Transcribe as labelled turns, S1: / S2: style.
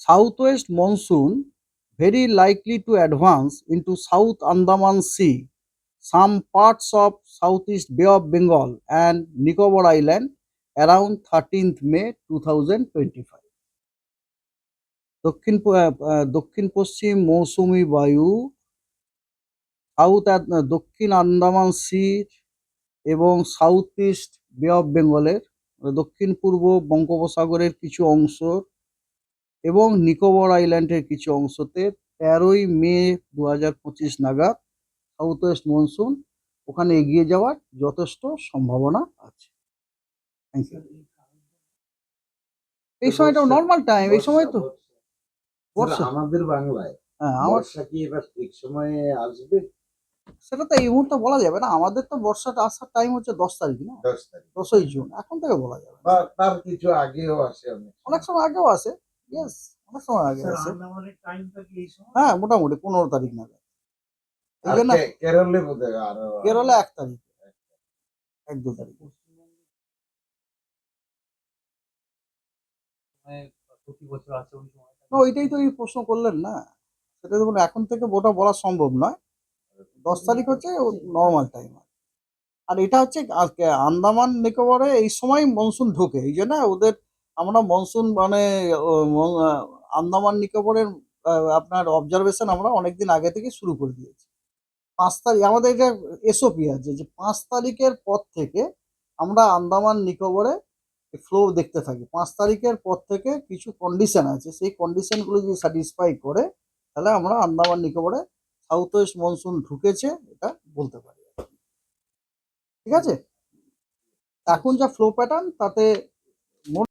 S1: South west monsoon very likely to advance into south Andaman sea some parts of south east bay of Bengal and Nicobar island around thirteenth May to দক্ষিণ দক্ষিণ পশ্চিম মৌসুমী বায়ু south দক্ষিণ আন্দামান সির এবং south east বে of বেঙ্গলের দক্ষিণ পূর্ব বঙ্গোপসাগরের কিছু অংশ এবং নিকোবর আইল্যান্ডের কিছু অংশতে তেরোই মে দু হাজার পঁচিশ নাগাদ সাউথ ওয়েস্ট মনসুন ওখানে এগিয়ে যাওয়ার যথেষ্ট সম্ভাবনা আছে। থ্যাংক ইউ এই সময়টা নর্মাল টাইম এই সময় তো বর্ষা।
S2: আমাদের বাংলায়।
S1: হ্যাঁ
S2: বর্ষা কি এবার ঠিক সময়ে আসবে?
S1: সেটা তো এই মুহূর্তে বলা যাবে না আমাদের তো বর্ষাটা আসার টাইম হচ্ছে দশ তারিখ না?
S2: দশ তারিখ।
S1: দশই জুন এখন থেকে বলা যাবে
S2: তার কিছু আগেও আসে অনেক
S1: সময় আগেও আসে ইয়েস অনেক সময় আগে
S3: সময়?
S1: হ্যাঁ মোটামুটি পনেরো তারিখ নাগাদ।
S2: কেরলে
S1: কেরলে এক তারিখ। এক দু তারিখ।
S3: মানে আছে
S1: না ওইটাই তো এই প্রশ্ন করলেন না। সেটা দেখুন এখন থেকে ওটা বলা সম্ভব নয়। দশ তারিখ হচ্ছে নর্মাল টাইম আর। এটা হচ্ছে আন্দামান নিকোবরে এই সময় মনসুন ঢোকে। এই জন্য ওদের আমরা মনসুন মানে মন- আন্দামান নিকোবরের আপনার অবজারভেশন আমরা অনেকদিন আগে থেকে শুরু করে দিয়েছি। পাঁচ তারিখ, আমাদের এটা এসওপি আছে যে পাঁচ তারিখের পর থেকে আমরা আন্দামান নিকোবরে ফ্লো দেখতে থাকি। পাঁচ তারিখের পর থেকে কিছু কন্ডিশন আছে, সেই কন্ডিশনগুলো যদি স্যাটিসফাই করে, তাহলে আমরা আন্দামান নিকোবরে সাউথ ওয়েস্ট মনসুন ঢুকেছে, এটা বলতে পারি। ঠিক আছে? এখন যা ফ্লো প্যাটার্ন তাতে